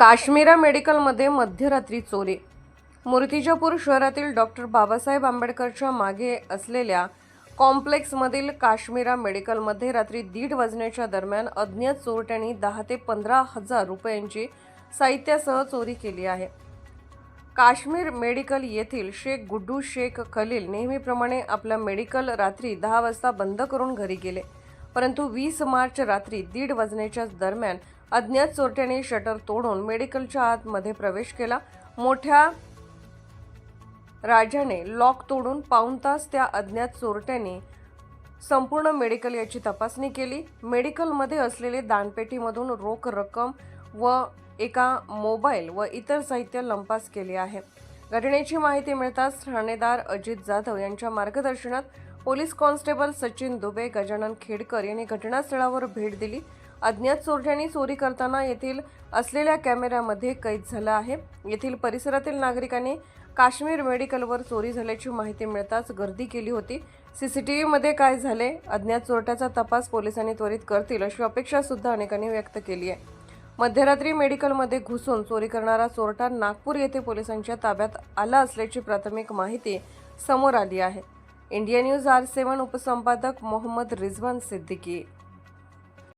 काश्मीरा मेडिकलमध्ये मध्यरात्री चोरी. मूर्तिजापूर शहरातील डॉक्टर बाबासाहेब आंबेडकरच्या मागे असलेल्या कॉम्प्लेक्समधील काश्मीरा मेडिकलमध्ये रात्री दीड वाजण्याच्या दरम्यान अज्ञात चोरट्यांनी दहा ते पंधरा हजार रुपयांची साहित्यासह चोरी केली आहे. काश्मीर मेडिकल येथील शेख गुड्डू शेख खलील नेहमीप्रमाणे आपला मेडिकल रात्री दहा वाजता बंद करून घरी गेले परंतु वीस मार्च रात्री दीड वाजण्याच्या दरम्यान अज्ञात चोरट्याने शटर तोडून मेडिकलच्या आतमध्ये प्रवेश केला. मोठ्या राजाने लॉक तोडून पाऊण तास त्या अज्ञात चोरट्याने संपूर्ण मेडिकल याची तपासणी केली. मेडिकलमध्ये असलेले दानपेटीमधून रोख रक्कम व एका मोबाईल व इतर साहित्य लंपास केले आहे. घटनेची माहिती मिळताच ठाणेदार अजित जाधव यांच्या मार्गदर्शनात पोलीस कॉन्स्टेबल सचिन दुबे गजानन खेडकर यांनी घटनास्थळावर भेट दिली. अज्ञात चोरट्यांनी चोरी करताना येथील असलेल्या कॅमेऱ्यामध्ये कैद झाला आहे. येथील परिसरातील नागरिकांनी काश्मीर मेडिकलवर चोरी झाल्याची माहिती मिळताच गर्दी केली होती. सीसीटीव्हीमध्ये काय झाले? अज्ञात चोरट्याचा तपास पोलिसांनी त्वरित करतील अशी अपेक्षा सुद्धा अनेकांनी व्यक्त केली आहे. मध्यरात्री मेडिकलमध्ये घुसून चोरी करणारा चोरटा नागपूर येथे पोलिसांच्या ताब्यात आला असल्याची प्राथमिक माहिती समोर आली आहे. इंडिया न्यूज आर सेवन उपसंपादक मोहम्मद रिझवान सिद्दीकी.